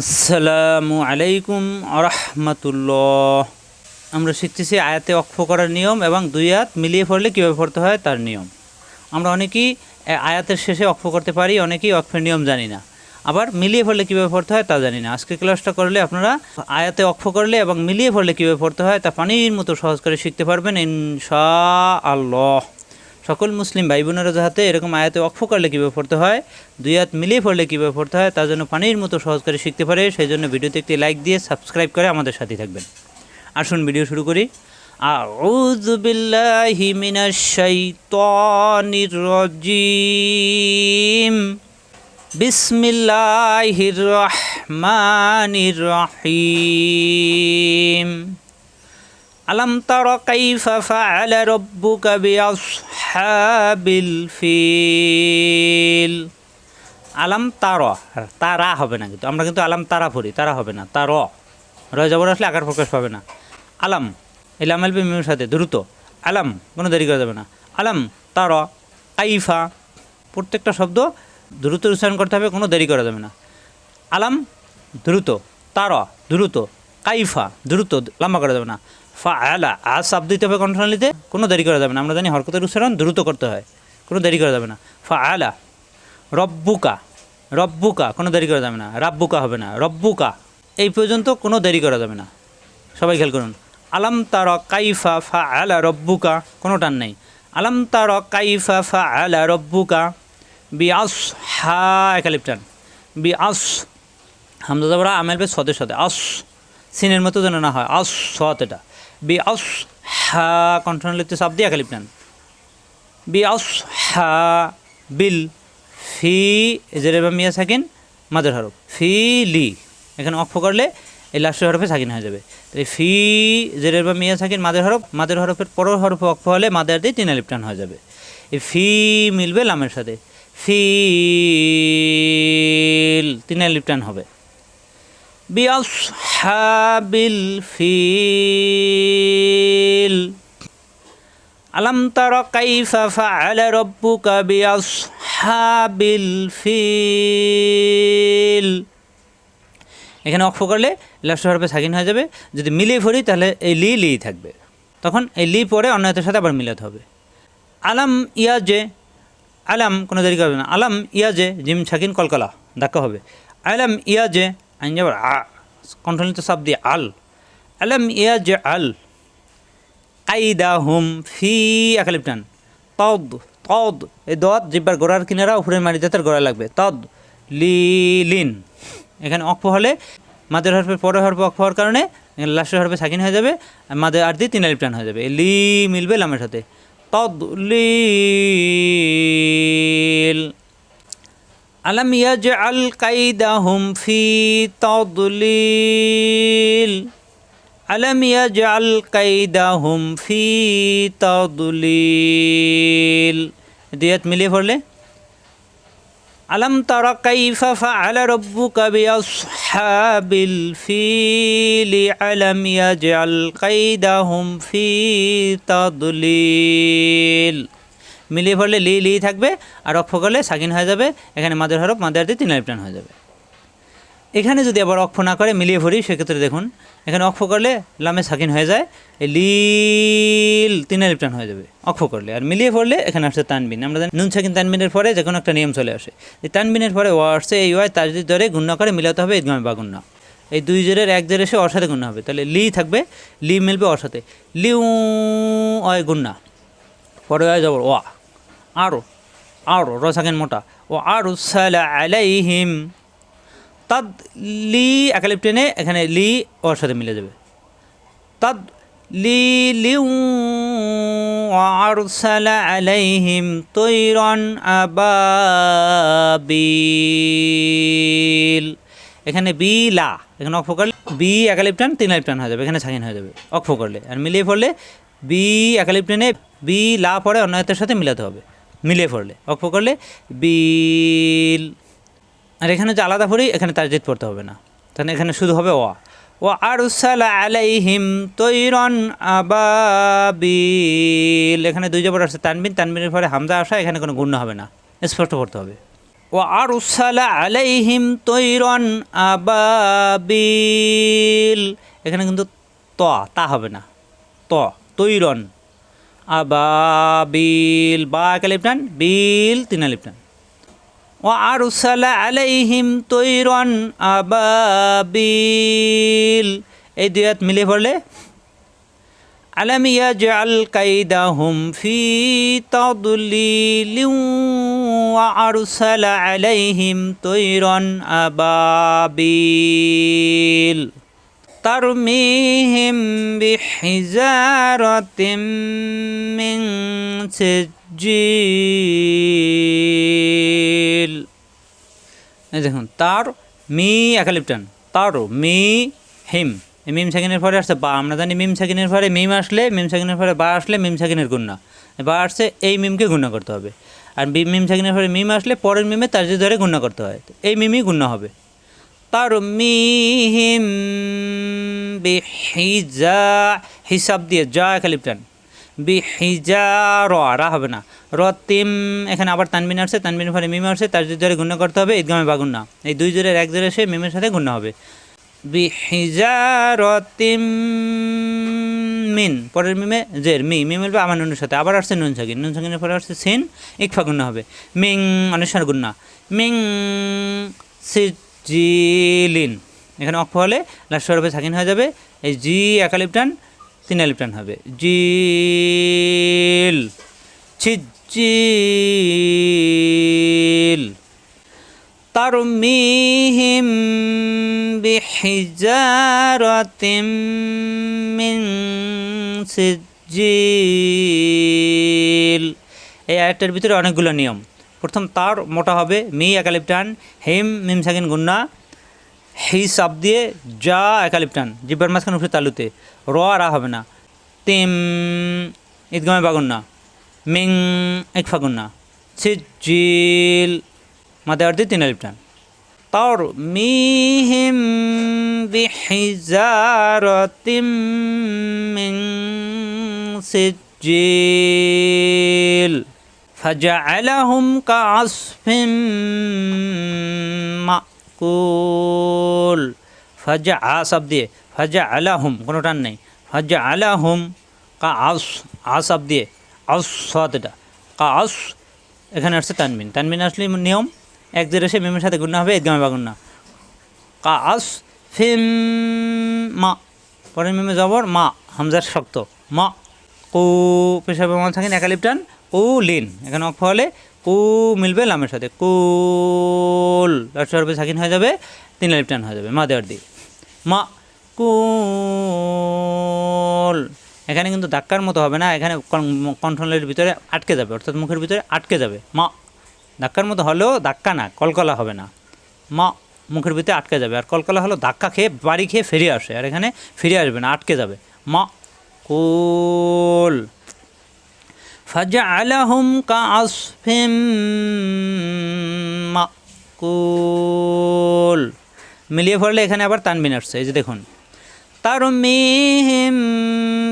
আসসালামু আলাইকুম আরহামতুল্লাহ। আমরা শিখতেছি আয়াতে অক্ষ করার নিয়ম এবং দুই আয়াত মিলিয়ে পড়লে কীভাবে পড়তে হয় তার নিয়ম। আমরা অনেকেই আয়াতের শেষে অক্ষ করতে পারি, অনেকেই অক্ষের নিয়ম জানি না। আবার মিলিয়ে পড়লে কীভাবে পড়তে হয় তা জানি না। আজকে ক্লাসটা করলে আপনারা আয়াতে অক্ষ করলে এবং মিলিয়ে পড়লে কীভাবে পড়তে হয় তা পানির মতো সহজ করে শিখতে পারবেন ইনশা আল্লাহ সকল মুসলিম ভাই বোনেরা যাহাতে এরকম আয়াতে অক্ষ করলে কীভাবে পড়তে হয়, দুই হাত মিলিয়ে পড়লে কীভাবে পড়তে হয়, তার জন্য পানির মতো সহজ করে শিখতে পারে, সেই জন্য ভিডিওতে একটি লাইক দিয়ে সাবস্ক্রাইব করে আমাদের সাথে থাকবেন। আসুন ভিডিও শুরু করি। রহিম। আলম তর কাইফা ফাআলা রাব্বুকা বিআসহাবিল ফিল। আলাম তার, তারা হবে না কিন্তু। আমরা কিন্তু আলাম তারা পড়ি, তারা হবে না, তার। রয় জবর আসলে আকার প্রকাশ পাবে না। আলাম ইলাম আলবি মিমের সাথে, দ্রুত। আলাম, কোনো দেরি করা যাবে না। আলাম, তার, কাইফা, প্রত্যেকটা শব্দ দ্রুত উচ্চারণ করতে হবে, কোনো দেরি করা যাবে না। আলাম, দ্রুত। তার, দ্রুত। কাইফা, দ্রুত, লম্বা করা যাবে না। ফা আলা আজ শব্দ দিতে হবে কণ্ঠনালীতে কোনো দেরি করা যাবে না। আমরা জানি হরকতের উচ্চারণ দ্রুত করতে হয়। কোনো দেরি করা যাবে না। ফা আলা রব্বুকা রব্বুকা, কোনো দেরি করা যাবে না। রাব্বুকা হবে না। রব্বুকা, এই পর্যন্ত কোনো দেরি করা যাবে না। সবাই খেয়াল করুন। আলাম তার কাইফা ফা আলা রব্বুকা, কোনো টান নেই। আলাম তার কাইফা ফা আলা রব্বুকা বি আস হা একালিপ টান। বি আস হামদা যাবরা আমেল বে সদের সাথে। আস সিনের মতো যেন না হয়। আস সত এটা। বি আস হা কণ্ঠনালিতে সাপ দিয়ে একালিপ টান বি আস হা বিল ফি জেরেবা মিয়া সাকিন মাদের হরফ। ফি লি। এখানে অক্ষ করলে এই লাস্টের হরফে সাকিন হয়ে যাবে। তো এই ফি জেরেবা মিয়া সাকিন মাদের হরফ, মাদের হরফের পরের হরফে অক্ষ হলে মাদের দিয়ে তিন লিপটান হয়ে যাবে। এই ফি মিলবে লামের সাথে। ফিল তিন লিপটান হবে। বিআসহাবিল ফিল। আলম তর কাইফা ফাআলা রাব্বুকা বিআসহাবিল ফিল। এখানে অক্ষ করলে লাস্ট হরফে সাকিন হয়ে যাবে। যদি মিলিয়ে পড়ি তাহলে এই লি লি থাকবে। তখন এই লি পরে অন্য সাথে আবার মিলাতে হবে। আলাম ইয়াজে আলাম কোনো দেরি করবে না। আলাম ইয়াজে জিম সাকিন কলকলা, ধাক্কা হবে। আলাম ইয়াজে আইন যাবার আ কণ্ঠনিত দিয়ে আল। আলাম ইয়াজে আল কাইদা হুম ফি একালিপটান। তদ তদ, এই দদ জিব্বার গোড়ার কিনারা উপরের মারি দাঁতের গোড়া লাগবে। তদ লি লিন এখানে অক্ষ হলে মাদের হরফের পরে হরফে অক্ষ হওয়ার কারণে লাস্টের হরফে সাকিন হয়ে যাবে, আর মাদের আর দিয়ে তিন আলিপটান হয়ে যাবে। লি মিলবে লামের সাথে। তদ, লিল আলম ইয়াজআল কাইদাহুম ফি তদলিল। আলম ইয়াজআল কাইদাহুম ফি তদলিল। দিয়াত মিলিয়ে পড়লে। আলম তারা কাইফা ফাআলা রাব্বুকা বিআসহাবিল ফিল। আলম ইয়াজআল কাইদাহুম ফি তাদলিল। মিলিয়ে পড়লে লি লি থাকবে আর অক্ষ করলে সাকিন হয়ে যাবে। এখানে মাদের হরফ মাদের দিয়ে তিন লিপটান হয়ে যাবে। এখানে যদি আবার অক্ষ না করে মিলিয়ে পড়ি সেক্ষেত্রে দেখুন, এখানে অক্ষ করলে লামে সাকিন হয়ে যায় লিল তিন লিপটান হয়ে যাবে অক্ষ করলে। আর মিলিয়ে পড়লে এখানে আসছে তানবিন। আমরা নুন সাকিন তানবিনের পরে যে কোনো একটা নিয়ম চলে আসে। তানবিনের পরে ও আসছে এই ওয়াই তার যদি ধরে গুণ্য করে মিলাতে হবে ঈদগামে বা গুণ্য এই দুই জেরের এক জের এসে ওর সাথে গুণ্য হবে। তাহলে লি থাকবে, লি মিলবে ওর সাথে লিউ, অয় গুণ্যা পরে যাব, ওয়া। আরও আরও র সাকিন মোটা। ও আরও সালা আলাইহিম। তাদ লি একালিপ টেনে এখানে লি ওর সাথে মিলে যাবে। তাদ লি লিউ আলাইহিম তৈরন আবাবিল। এখানে বি লা, এখানে অক্ষ করলে বি একালিপ টান, তিন আলিপ টান হয়ে যাবে, এখানে সাকিন হয়ে যাবে, অক্ষ করলে। আর মিলিয়ে পড়লে বি একালিপ টেনে বি লা পরে অন্য সাথে মিলাতে হবে। মিলিয়ে পড়লে অক্ষ করলে বিল। আর এখানে যে আলাদা পড়ি এখানে তাজদিদ পড়তে হবে না। তাহলে এখানে শুধু হবে ওয়া। ও আরসাল আলাইহিম তৈরন আবাবিল। এখানে দুই জবর আসছে তানবিন, তানবিনের পরে হামদা আসা, এখানে কোনো গুণ হবে না। স্পষ্ট করতে হবে। ও আরসালা আলাইহিম তৈরন আবাবিল। এখানে কিন্তু ত, তা হবে না। ত, তৈরন। আবাবিল, বা একালিপটান বিল, তিন আলিপটান ও আরসালা আলাইহিম তৈরন আবাবিল। এই দুই হাত মিলে পড়লে, আলম ইয়াজআল কাইদাহুম ফি তাদলিলিন ওয়া আরসালা আলাইহিম তৈরন আবাবিল। বিহিজারাতিম মিন সিজিল এই দেখুন, তার মি একালিপটান তার মি, হিম। মিম সাকিনের পরে আসছে বা, আমরা জানি মিম সাকিনের পরে মিম আসলে, মিম সাকিনের পরে বা আসলে মিম সাকিনের গুণনা। বা আসছে, এই মিমকে গুণনা করতে হবে। আর মিম সাকিনের পরে মিম আসলে, পরের মিমে তার যে ধরে গুণনা করতে হয়। এই মিমই গুণনা হবে। তার মিহিম বিহিজা, হিসাব দিয়ে যা একালিপটান বিহিজা, র, রা হবে না। র, তিম, এখানে আবার তানবিন আসছে, তানবিনের পরে মিম আসছে, তার যে ধরে গুণনা করতে হবে ঈদগামে বা গুণনা এই দুই জোরের এক জোরে সে মিমের সাথে গুণনা হবে। বিহিজারতিম মিন, পরের মিমে জের, মি মি মিলবে আমার নুনের সাথে। আবার আসছে নুন সাকিন, নুন সাকিনের পরে আসছে সিন, ইকফা গুন্না হবে। মিং অনুসার গুন্না মিং সিজিলিন এখানে অক্ষ হলে লাস্ট সরবে সাকিন হয়ে যাবে এই জি একালিপটান তিন আলিপটান হবে জিল ছিজিল ترميهم بحجارة من سجيل এই আয়াতটার ভিতরে অনেকগুলো নিয়ম প্রথম তার মোটা হবে, মি একালিপটান, হেম মিম সাকিন গুন্না, হি সাপ দিয়ে যা একালিপটান, জিব্বার মাঝখানে উপরে তালুতে, র আর হবে না, তিম ঈদগামে বাগুন্না, মিং এক ফাগুন্না সিজিল মাদে অর্ধে তিন আলিপটান তার মিহিম বিহিজারতিম মিন সিজিল فجعلهم كعصف মাকুল ফাজা আ সব দিয়ে ফাজা আলাহুম কোনো টান নেই ফাজা আলাহুম কা আস আ সব দিয়ে আস সতটা কা আস এখানে আসছে তানবিন তানবিন আসলে নিয়ম এক জের এসে মিমের সাথে গুণা হবে একদমে বাগুন্না কা আস ফিম মা পরের মিমে জবর মা হামজার শক্ত মা কু পেশাবে মা থাকেন একালিপটান কু লিন। এখানে অক্ষ হলে কু মিলবে লামের সাথে। কুল লাস্ট হবে সাকিন হয়ে যাবে, তিন লিপটান হয়ে যাবে। মা দেওয়ার দিয়ে মা কুল এখানে কিন্তু ধাক্কার মতো হবে না। এখানে কন্ট্রোলের ভিতরে আটকে যাবে, অর্থাৎ মুখের ভিতরে আটকে যাবে। মা, ধাক্কার মতো হলেও ধাক্কা না, কলকলা হবে না। মা, মুখের ভিতরে আটকে যাবে। আর কলকলা হলো ধাক্কা খেয়ে বাড়ি খেয়ে ফিরে আসে। আর এখানে ফিরে আসবে না, আটকে যাবে। মা কুল فجعلهم كعصف মাকুল মিলিয়ে পড়লে এখানে আবার তানবিন আসছে এই যে দেখুন তারমিহিম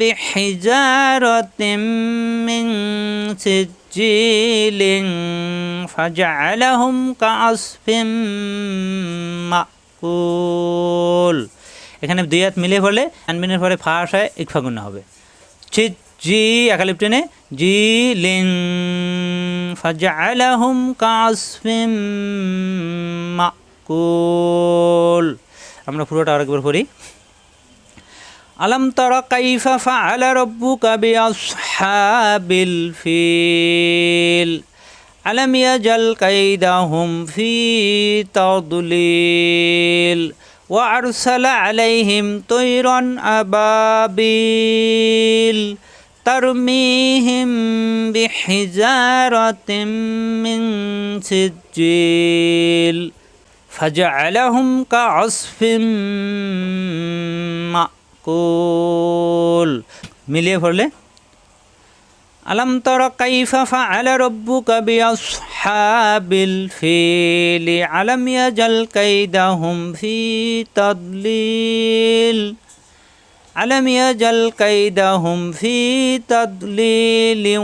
বিহিজারাতিম মিন সিজিলিন ফাজআলাহুম কাআসফিম মাকুল এখানে দুই হাত মিলিয়ে পড়লে তানবিনের পরে ফা আসায় ইকফা গুণা হবে চিত জি একালিপ্টেনে জি লিং ফাজআলাহুম কাসফিম মাকুল আমরা পুরোটা আরেকবার পড়ি আলম তারা কাইফা ফাআলা রাব্বুকা বিআসহাবিল ফিল আলম ইয়াজাল কাইদাহুম ফি তাদলিল وأرسل عليهم طيرا أبابيل ترميهم بحجارة من سجيل فجعلهم كعصف মাকুল মিলিয়ে পড়লে আলম তর কাইফা ফাআলা রব্বুকা বিআসহাবিল ফিল আলম ইয়াজাল কাইদাহুম ফি তাদলিল ألم يجل كيدهم في تضليل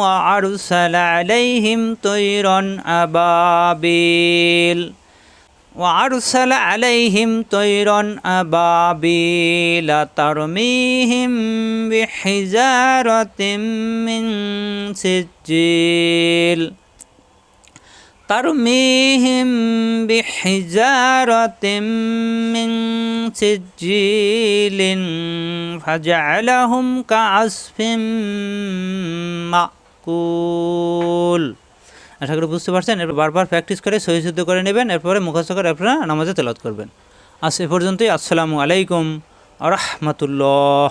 وأرسل عليهم طيرا أبابيل؟ وأرسل عليهم طيرا أبابيل ترميهم بحجارة من سجيل ترميهم بحجارة من سجيل فجعلهم كعصف মাকুল আশা করি বুঝতে পারছেন এরপর বারবার প্র্যাকটিস করে সহি শুদ্ধ করে নেবেন এরপরে মুখস্থ করে আপনারা নামাজে তেলাত করবেন আজ এ পর্যন্তই আসসালামু আলাইকুম আ রহমতুল্লাহ